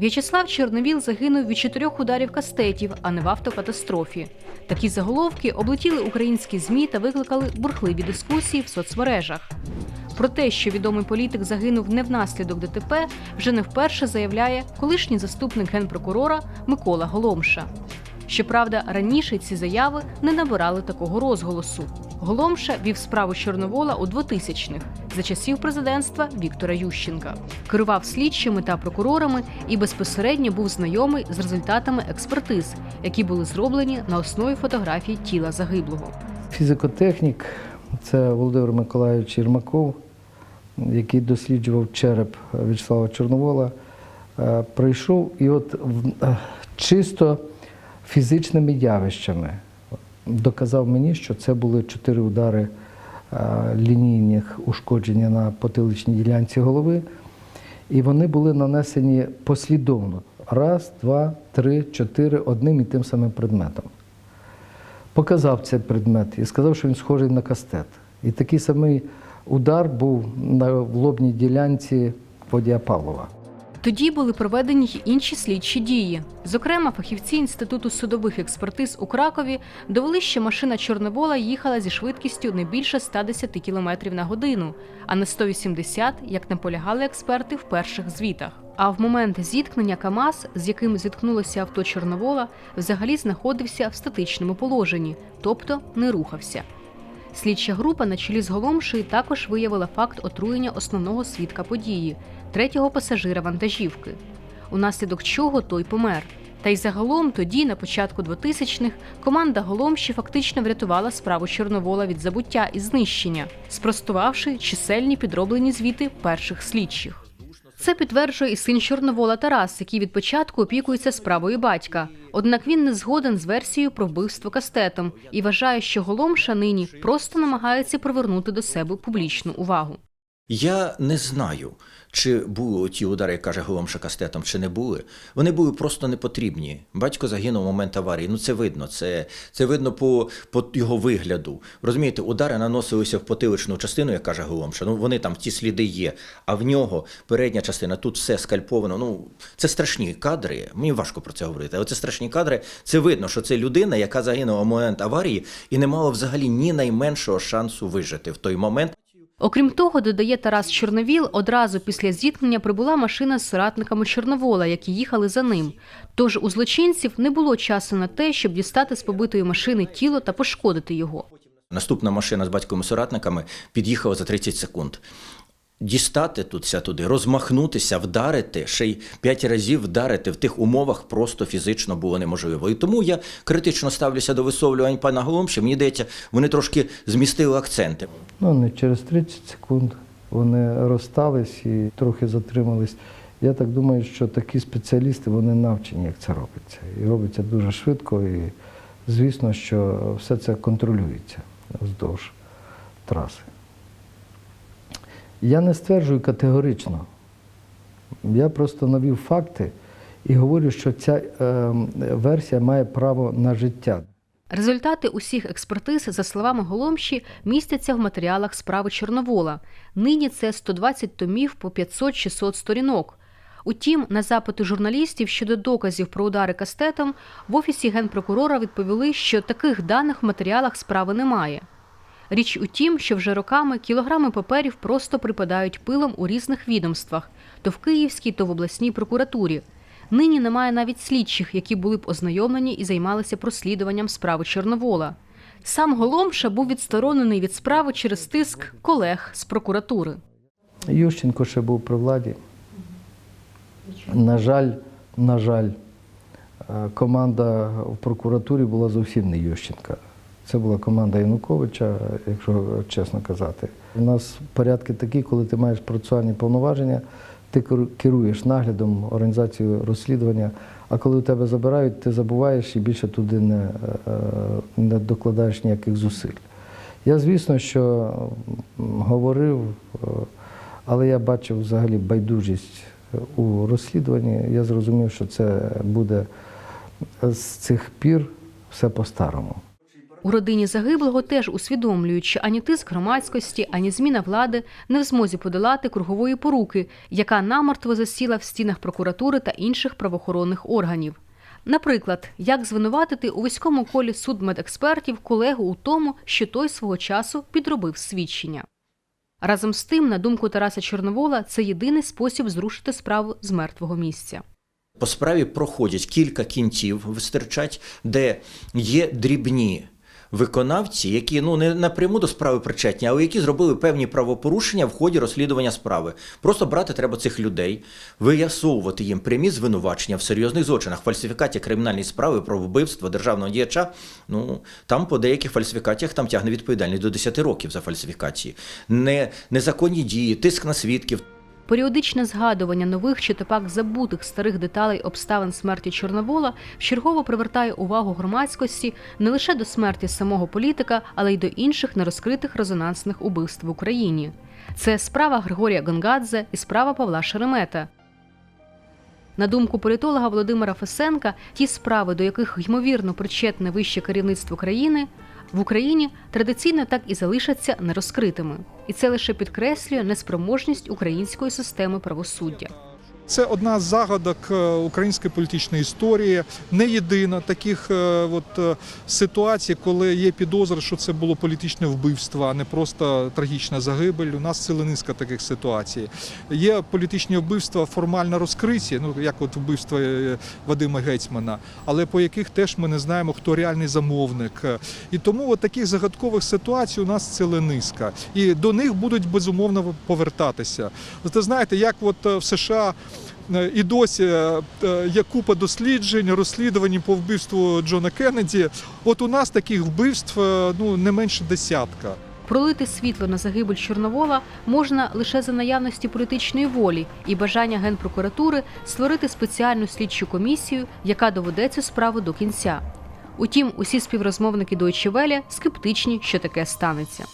В'ячеслав Чорновіл загинув від чотирьох ударів кастетів, а не в автокатастрофі. Такі заголовки облетіли українські змі та викликали бурхливі дискусії в соцмережах. Про те, що відомий політик загинув не внаслідок ДТП, вже не вперше заявляє колишній заступник генпрокурора Микола Голомша. Щоправда, раніше ці заяви не набирали такого розголосу. Голомша вів справу Чорновола у 2000-х за часів президентства Віктора Ющенка. Керував слідчими та прокурорами і безпосередньо був знайомий з результатами експертиз, які були зроблені на основі фотографій тіла загиблого. Фізикотехнік це Володимир Миколайович Єрмаков, який досліджував череп В'ячеслава Чорновола. Е, Прийшов і от е, чисто фізичними явищами доказав мені, що це були чотири удари лінійних ушкодження на потиличній ділянці голови. І вони були нанесені послідовно. Раз, два, три, чотири одним і тим самим предметом показав цей предмет і сказав, що він схожий на кастет. І такий самий удар був на лобній ділянці Водія Павлова. Тоді були проведені й інші слідчі дії. Зокрема, фахівці інституту судових експертиз у Кракові довели, що машина Чорновола їхала зі швидкістю не більше 110 км на годину, а не 180, як наполягали експерти в перших звітах. А в момент зіткнення КАМАЗ, з яким зіткнулося авто Чорновола, взагалі знаходився в статичному положенні, тобто не рухався. Слідча група на чолі з Голомшею також виявила факт отруєння основного свідка події третього пасажира вантажівки, унаслідок чого той помер. Та й загалом тоді, на початку 2000-х, команда Голомші фактично врятувала справу Чорновола від забуття і знищення, спростувавши чисельні підроблені звіти перших слідчих. Це підтверджує і син Чорновола Тарас, який від початку опікується справою батька. Однак він не згоден з версією про вбивство кастетом і вважає, що Голомша нині просто намагається привернути до себе публічну увагу. Я не знаю, чи були ті удари, як каже Голомша кастетом, чи не були. Вони були просто не потрібні. Батько загинув в момент аварії. Ну це видно. Це, це видно по, по його вигляду. Розумієте, удари наносилися в потиличну частину, як каже Голомша. Ну вони там ті сліди є. А в нього передня частина, тут все скальповано. Ну це страшні кадри. Мені важко про це говорити. Але це страшні кадри. Це видно, що це людина, яка загинула в момент аварії і не мала взагалі ні найменшого шансу вижити в той момент. Окрім того, додає Тарас Чорновіл, одразу після зіткнення прибула машина з соратниками Чорновола, які їхали за ним. Тож у злочинців не було часу на те, щоб дістати з побитої машини тіло та пошкодити його. Наступна машина з батьком і соратниками під'їхала за 30 секунд. Дістати тут туди, розмахнутися, вдарити, ще й п'ять разів вдарити в тих умовах просто фізично було неможливо. І тому я критично ставлюся до висловлювань пана Голомші. Мені здається, вони трошки змістили акценти. Ну, не через 30 секунд вони розстались і трохи затримались. Я так думаю, що такі спеціалісти вони навчені, як це робиться. І робиться дуже швидко, і звісно, що все це контролюється вздовж траси. Я не стверджую категорично. Я просто навів факти і говорю, що ця е, версія має право на життя. Результати усіх експертиз, за словами Голомші, містяться в матеріалах справи Чорновола. Нині це 120 томів по 500-600 сторінок. Утім, на запити журналістів щодо доказів про удари кастетом в офісі генпрокурора відповіли, що таких даних в матеріалах справи немає. Річ у тім, що вже роками кілограми паперів просто припадають пилом у різних відомствах то в Київській, то в обласній прокуратурі. Нині немає навіть слідчих, які були б ознайомлені і займалися прослідуванням справи Чорновола. Сам Голомша був відсторонений від справи через тиск колег з прокуратури. Ющенко ще був при владі. На жаль, на жаль, е, команда в прокуратурі була зовсім не Ющенка. Це була команда Януковича, якщо чесно казати. У нас порядки такі, коли ти маєш процесуальні повноваження, ти керу- керуєш наглядом, організацією розслідування, а коли у тебе забирають, ти забуваєш і більше туди не, е, не докладаєш ніяких зусиль. Я, звісно, що говорив, е, але я бачив взагалі байдужість у розслідуванні. Я зрозумів, що це буде з цих пір все по-старому. У родині загиблого теж усвідомлюють, що ані тиск громадськості, ані зміна влади не в змозі подолати кругової поруки, яка намертво засіла в стінах прокуратури та інших правоохоронних органів. Наприклад, як звинуватити у вузькому колі судмедекспертів колегу у тому, що той свого часу підробив свідчення. Разом з тим, на думку Тараса Чорновола, це єдиний спосіб зрушити справу з мертвого місця. По справі проходять кілька кінців, вистирчать, де є дрібні виконавці, які ну не напряму до справи причетні, але які зробили певні правопорушення в ході розслідування справи. Просто брати треба цих людей, виясовувати їм прямі звинувачення в серйозних злочинах, фальсифікації кримінальної справи про вбивство державного діяча. Ну там по деяких фальсифікаціях там тягне відповідальність до 10 років за фальсифікації, не незаконні дії, тиск на свідків. Періодичне згадування нових чи тепак забутих старих деталей обставин смерті Чорновола чергово привертає увагу громадськості не лише до смерті самого політика, але й до інших нерозкритих резонансних убивств в Україні. Це справа Григорія Гонгадзе і справа Павла Шеремета. На думку політолога Володимира Фесенка, ті справи, до яких ймовірно причетне вище керівництво країни, в Україні традиційно так і залишаться нерозкритими, і це лише підкреслює неспроможність української системи правосуддя. Це одна з загадок е, української політичної історії. Не єдина таких е, от, е, ситуацій, коли є підозра, що це було політичне вбивство, а не просто трагічна загибель. У нас ціла низка таких ситуацій. Є політичні вбивства формально розкриті, ну як от вбивство Вадима Гетьмана, але по яких теж ми не знаємо, хто реальний замовник. І тому от таких загадкових ситуацій у нас ціла низка. І до них будуть безумовно повертатися. Ви знаєте, як от в США. Е, І досі е, е, є купа досліджень, розслідувань по вбивству Джона Кеннеді. От у нас таких вбивств ну не менше десятка. Пролити світло на загибель Чорновола можна лише за наявності політичної волі і бажання генпрокуратури створити спеціальну слідчу комісію, яка доведе цю справу до кінця. Утім, усі співрозмовники Deutsche Welle скептичні, що таке станеться.